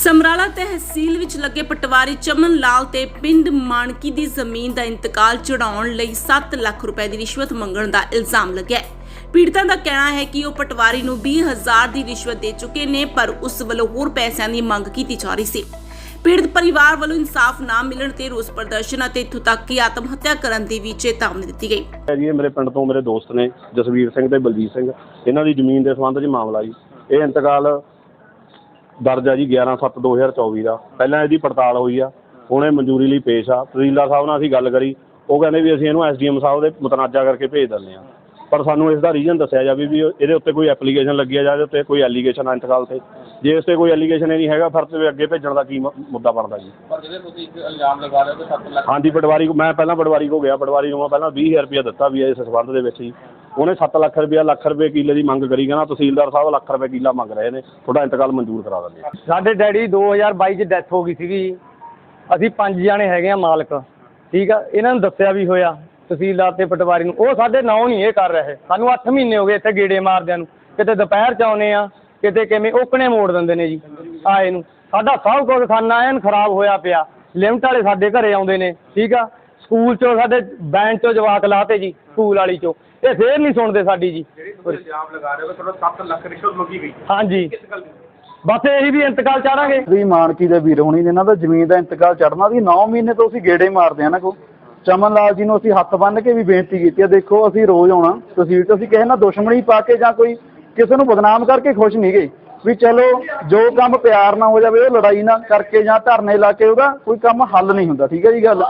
ਸਮਰਾਲਾ ਤਹਿਸੀਲ ਵਿੱਚ ਲੱਗੇ ਪਟਵਾਰੀ ਚਮਨ ਲਾਲ ਤੇ ਪਿੰਡ ਮਾਨਕੀ ਦੀ ਜ਼ਮੀਨ ਦਾ ਇੰਤਕਾਲ ਚੜਾਉਣ ਲਈ 7 ਲੱਖ ਰੁਪਏ ਦੀ ਰਿਸ਼ਵਤ ਮੰਗਣ ਦਾ ਇਲਜ਼ਾਮ ਲੱਗਿਆ ਹੈ। ਪੀੜਤਾਂ ਦਾ ਕਹਿਣਾ ਹੈ ਕਿ ਉਹ ਪਟਵਾਰੀ ਨੂੰ 20000 ਦੀ ਰਿਸ਼ਵਤ ਦੇ ਚੁੱਕੇ ਨੇ, ਪਰ ਉਸ ਵੱਲੋਂ ਹੋਰ ਪੈਸਿਆਂ ਦੀ ਮੰਗ ਕੀਤੀ ਜਾ ਰਹੀ ਸੀ। ਪੀੜਤ ਪਰਿਵਾਰ ਵੱਲੋਂ ਇਨਸਾਫ ਨਾ ਮਿਲਣ ਤੇ ਰੋਸ ਪ੍ਰਦਰਸ਼ਨ ਅਤੇ ਇੱਥੋਂ ਤੱਕ ਕਿ ਆਤਮ ਹੱਤਿਆ ਕਰਨ ਦੀ ਵੀ ਚੇਤਾਵਨੀ ਦਿੱਤੀ ਗਈ। ਹੈ ਜੀ ਇਹ ਮੇਰੇ ਪਿੰਡ ਤੋਂ ਮੇਰੇ ਦੋਸਤ ਨੇ ਜਸਵੀਰ ਸਿੰਘ ਤੇ ਬਲਜੀਤ ਸਿੰਘ। ਇਹਨਾਂ ਦੀ ਜ਼ਮੀਨ ਦੇ ਸੰਬੰਧ 'ਚ ਮਾਮਲਾ ਜੀ। ਇਹ ਇੰਤਕਾਲ ਦਰਜ ਆ ਜੀ 11/7/2024 ਦਾ ਪਹਿਲਾਂ ਇਹਦੀ ਪੜਤਾਲ ਹੋਈ ਆ। ਹੁਣ ਇਹ ਮਨਜ਼ੂਰੀ ਲਈ ਪੇਸ਼ ਆ। ਤਹਿਸੀਲਦਾਰ ਸਾਹਿਬ ਨਾਲ ਅਸੀਂ ਗੱਲ ਕਰੀ। ਉਹ ਕਹਿੰਦੇ ਵੀ ਅਸੀਂ ਇਹਨੂੰ ਐਸਡੀਐਮ ਸਾਹਿਬ ਦੇ ਮੁਤਨਾਜ਼ਾ ਕਰਕੇ ਭੇਜ ਦਿੰਦੇ ਆ। ਪਰ ਸਾਨੂੰ ਇਸ ਦਾ ਰੀਜ਼ਨ ਦੱਸਿਆ ਜਾਵੇ ਵੀ ਇਹਦੇ ਉੱਤੇ ਕੋਈ ਐਪਲੀਕੇਸ਼ਨ ਲੱਗੀ ਆ ਜਾਂ ਇਹਦੇ ਉੱਤੇ ਕੋਈ ਐਲੀਗੇਸ਼ਨ ਆ ਇੰਤਕਾਲ ਤੇ। ਜੇ ਇਸ ਤੇ ਕੋਈ ਐਲੀਗੇਸ਼ਨ ਹੀ ਨਹੀਂ ਹੈਗਾ ਫਿਰ ਤੇ ਅੱਗੇ ਭੇਜਣ ਦਾ ਕੀ ਮੁੱਦਾ ਬਣਦਾ ਜੀ? ਪਰ ਜਿਹੜੇ ਤੁਸੀਂ ਇੱਕ ਇਲਜ਼ਾਮ ਲਗਾ ਰਹੇ ਹੋ ਕਿ 7 ਲੱਖ ਹਾਂਜੀ ਪਟਵਾਰੀ ਮੈਂ ਪਹਿਲਾਂ ਪਟਵਾਰੀ ਕੋ ਗਿਆ। ਪਟਵਾਰੀ ਨੂੰ ਮੈਂ ਪਹਿਲਾਂ 20000 ਰੁਪਇਆ ਦਿੱਤਾ ਵੀ ਇਸ ਸੰਬੰਧ ਦੇ ਵਿੱਚ ਹੀ ਉਹਨੇ 7 ਲੱਖ ਰੁਪਇਆ, ਲੱਖ ਰੁਪਏ ਕਿੱਲੇ ਦੀ ਮੰਗ ਕਰੀ, ਕਹਿੰਦਾ ਤਹਿਸੀਲਦਾਰ ਸਾਹਿਬ ਲੱਖ ਰੁਪਏ ਕਿੱਲਾ ਮੰਗ ਰਹੇ ਨੇ, ਤੁਹਾਡਾ ਇੰਤਕਾਲ ਮਨਜ਼ੂਰ ਕਰਾ ਦਿੰਦੇ ਆ। ਸਾਡੇ ਡੈਡੀ 2022 ਚ ਡੈਥ ਹੋ ਗਈ ਸੀਗੀ ਅਸੀਂ ਪੰਜ ਜਾਣੇ ਹੈਗੇ ਆ ਮਾਲਕ, ਠੀਕ ਆ? ਇਹਨਾਂ ਨੂੰ ਦੱਸਿਆ ਵੀ ਹੋਇਆ, ਤਹਿਸੀਲਦਾਰ ਤੇ ਪਟਵਾਰੀ ਨੂੰ, ਉਹ ਸਾਡੇ ਨਾਂ ਨਹੀਂ ਇਹ ਕਰ ਰਹੇ। ਸਾਨੂੰ 8 ਮਹੀਨੇ ਹੋ ਗਏ ਇੱਥੇ ਗੇੜੇ ਮਾਰਦਿਆਂ ਨੂੰ। ਕਿਤੇ ਦੁਪਹਿਰ ਚ ਆਉਨੇ ਆ, ਕਿਤੇ ਕਿਵੇਂ ਓਕਣੇ ਮੋੜ ਦਿੰਦੇ ਨੇ ਜੀ, ਆਏ ਨੂੰ। ਸਾਡਾ ਸਭ ਕੁਝ ਖਾਨਾ ਐਨ ਖਰਾਬ ਹੋਇਆ ਪਿਆ। ਲਿਮਟ ਵਾਲੇ ਸਾਡੇ ਘਰੇ ਆਉਂਦੇ ਨੇ, ਠੀਕ ਆ? ਸਕੂਲ ਚੋਂ ਸਾਡੇ ਬੈਂਚ ਚੋਂ ਜਵਾਕ ਲਾਤੇ ਜੀ ਸਕੂਲ ਵਾਲੀ ਚੋਂ। ਇਹ ਫੇਰ ਨਹੀਂ ਸੁਣਦੇ ਸਾਡੀ ਜੀ। ਜਿਹੜੀ ਤੁਸੀਂ ਇਲਜ਼ਾਮ ਲਗਾ ਰਹੇ ਹੋ ਕਿ ਤੁਹਾਡਾ 7 ਲੱਖ ਰਿਸ਼ਵਤ ਮੰਗੀ ਗਈ ਹਾਂਜੀ। ਕਿਸ ਗੱਲ ਦੀ? ਬਸ ਇਹੀ ਵੀ ਇੰਤਕਾਲ ਚਾੜਾਂਗੇ। ਵੀ ਮਾਨਕੀ ਦੇ ਵੀਰ ਹੋਣੀ ਨੇ ਇਹਨਾਂ ਦਾ ਜ਼ਮੀਨ ਦਾ ਇੰਤਕਾਲ ਚੜਨਾ ਸੀ 9 ਮਹੀਨੇ ਤੋਂ ਅਸੀਂ ਗੇੜੇ ਮਾਰਦੇ ਆ ਨਾ ਕੋ ਚਮਨ ਲਾਲ ਜੀ ਨੂੰ ਅਸੀਂ ਹੱਥ ਬੰਨ੍ਹ ਕੇ ਵੀ ਬੇਨਤੀ ਕੀਤੀ ਹੈ ਦੇਖੋ ਅਸੀਂ ਰੋਜ਼ ਆਉਣਾ। ਤਹਿਸੀਲ ਤੋਂ ਅਸੀਂ ਕਿਸੇ ਨਾਲ ਦੁਸ਼ਮਣੀ ਪਾ ਕੇ ਜਾਂ ਕੋਈ ਕਿਸੇ ਨੂੰ ਬਦਨਾਮ ਕਰਕੇ ਖੁਸ਼ ਨਹੀਂ ਗਏ। ਵੀ ਚਲੋ ਜੋ ਕੰਮ ਪਿਆਰ ਨਾਲ ਹੋ ਜਾਵੇ ਉਹ ਲੜਾਈ ਨਾ ਕਰਕੇ ਜਾਂ ਧਰਨੇ ਲਾ ਕੇ ਉਹਦਾ ਕੋਈ ਕੰਮ ਹੱਲ ਨਹੀਂ ਹੁੰਦਾ। ਠੀਕ ਹੈ ਜੀ ਗੱਲ?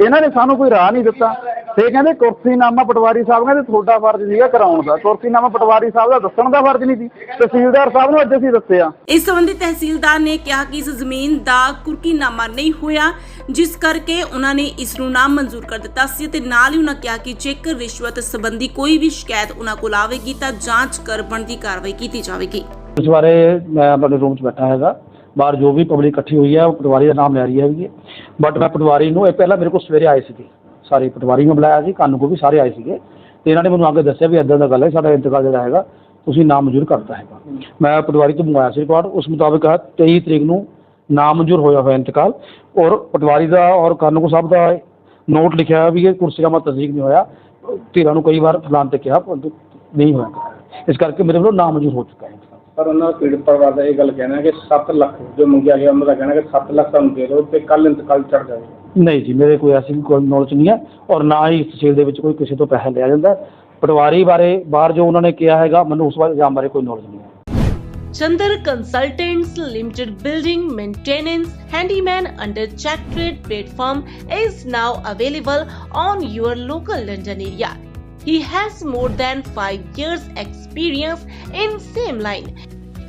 ਇਹਨਾਂ ਨੇ ਸਾਨੂੰ ਕੋਈ ਰਾਹ ਨਹੀਂ ਦਿੱਤਾ। ਤੇ ਕਹਿੰਦੇ ਕੁਰਸੀਨਾਮਾ ਪਟਵਾਰੀ ਸਾਹਿਬ ਕਹਿੰਦੇ ਤੁਹਾਡਾ ਫਰਜ਼ ਸੀਗਾ ਕਰਾਉਣ ਦਾ। ਕੁਰਸੀਨਾਮਾ ਪਟਵਾਰੀ ਸਾਹਿਬ ਦਾ ਦੱਸਣ ਦਾ ਫਰਜ਼ ਨਹੀਂ ਸੀ। ਤਹਿਸੀਲਦਾਰ ਸਾਹਿਬ ਨੂੰ ਅੱਜ ਅਸੀਂ ਦੱਸਿਆ। ਇਸ ਸੰਬੰਧੀ ਤਹਿਸੀਲਦਾਰ ਨੇ ਕਿਹਾ ਕਿ ਇਸ ਜ਼ਮੀਨ ਦਾ ਕੁਰਕੀਨਾਮਾ ਨਹੀਂ ਹੋਇਆ ਜਿਸ ਕਰਕੇ ਉਹਨਾਂ ਨੇ ਇਸ ਨੂੰ ਨਾਮ ਮਨਜ਼ੂਰ ਕਰ ਦਿੱਤਾ ਸੀ ਤੇ ਨਾਲ ਹੀ ਉਹਨਾਂ ਕਿਹਾ ਕਿ ਜੇਕਰ ਰਿਸ਼ਵਤ ਸੰਬੰਧੀ ਕੋਈ ਵੀ ਸ਼ਿਕਾਇਤ ਉਹਨਾਂ ਕੋਲ ਆਵੇਗੀ ਤਾਂ ਜਾਂਚ ਕਰ ਬਣਦੀ ਕਾਰਵਾਈ ਕੀਤੀ ਜਾਵੇਗੀ। ਇਸ ਬਾਰੇ ਮੈਂ ਆਪਣੇ ਰੂਮ 'ਚ ਬੈਠਾ ਹੈਗਾ। ਬਾਹਰ ਜੋ ਵੀ ਪਬਲਿਕ ਇਕੱਠੀ ਹੋਈ ਹੈ ਉਹ ਪਟਵਾਰੀ ਦਾ ਨਾਮ ਲੈ ਰਹੀ ਹੈਗੀ ਬਟ ਮੈਂ ਪਟਵਾਰੀ ਨੂੰ ਇਹ ਪਹਿਲਾਂ ਮੇਰੇ ਕੋਲ ਸਵੇਰੇ ਆਏ ਸੀਗੇ। ਸਾਰੇ ਪਟਵਾਰੀ ਨੂੰ ਬੁਲਾਇਆ ਸੀ ਕਾਨੂੰਕੋ ਵੀ ਸਾਰੇ ਆਏ ਸੀਗੇ। ਤੇ ਇਹਨਾਂ ਨੇ ਮੈਨੂੰ ਅੱਗੇ ਦੱਸਿਆ ਵੀ ਇਦਾਂ ਦਾ ਗੱਲ ਹੈ, ਸਾਡਾ ਇੰਤਕਾਲ ਜਿਹੜਾ ਹੈਗਾ, ਤੁਸੀਂ ਨਾਮ ਮਨਜ਼ੂਰ ਕਰਤਾ ਹੈਗਾ। ਮੈਂ ਪਟਵਾਰੀ ਤੋਂ ਮੰਗਵਾਇਆ ਸੀ ਰਿਪੋਰਟ, ਉਸ ਮੁਤਾਬਕ ਹੈ 23 ਤਰੀਕ ਨੂੰ ਨਾਮ ਮਨਜ਼ੂਰ ਹੋਇਆ ਹੋਇਆ ਇੰਤਕਾਲ। ਔਰ ਪਟਵਾਰੀ ਦਾ ਔਰ ਕਾਨੂੰਗੋ ਸਾਹਿਬ ਦਾ ਨੋਟ ਲਿਖਿਆ ਹੋਇਆ ਵੀ ਇਹ ਕੁਰਸੀ ਦਾ ਤਸਦੀਕ ਨਹੀਂ ਹੋਇਆ। ਧੀਰਾਂ ਨੂੰ ਕਈ ਵਾਰ ਬੁਲਾਉਣ ਤੇ ਕਿਹਾ, ਪਰੰਤੂ ਨਹੀਂ ਹੋਇਆ। ਇਸ ਕਰਕੇ ਮੇਰੇ ਵੱਲੋਂ ਨਾਮ ਮਨਜ਼ੂਰ ਹੋ ਚੁੱਕਾ ਹੈ। ਪਰ ਉਹਨਾਂ ਦਾ ਪੀੜਤ ਪਰਿਵਾਰ ਦਾ ਇਹ ਗੱਲ ਕਹਿਣਾ ਕਿ 7 ਲੱਖ ਜੋ ਮੰਗਿਆ ਗਿਆ ਉਹਨਾਂ ਦਾ ਕਹਿਣਾ ਕਿ 7 ਲੱਖ ਤੁਹਾਨੂੰ ਦੇ ਦਿਓ ਤੇ ਕੱਲ ਇੰਤਕਾਲ ਚੜ ਜਾਵੇ ਨਹੀਂ ਜੀ ਮੇਰੇ ਕੋਈ ਐਸੀ ਕੋਈ ਨੌਲੇਜ ਨਹੀਂ ਹੈ ਔਰ ਨਾ ਹੀ ਇਸ ਤਹਿਸੀਲ ਦੇ ਵਿੱਚ ਕੋਈ ਕਿਸੇ ਤੋਂ ਪੈਸਾ ਲਿਆ ਜਾਂਦਾ ਹੈ। ਪਟਵਾਰੀ ਬਾਰੇ ਬਾਹਰ ਜੋ ਉਹਨਾਂ ਨੇ ਕਿਹਾ ਹੈਗਾ ਮੈਨੂੰ ਉਸ ਬਾਰੇ ਇਲਜ਼ਾਮ ਬਾਰੇ ਕੋਈ ਨੌਲੇਜ ਨਹੀਂ ਹੈ Chandar Consultants Limited Building Maintenance Handyman under Check Trade platform is now available on your local London area. He has more than 5 years experience in same line.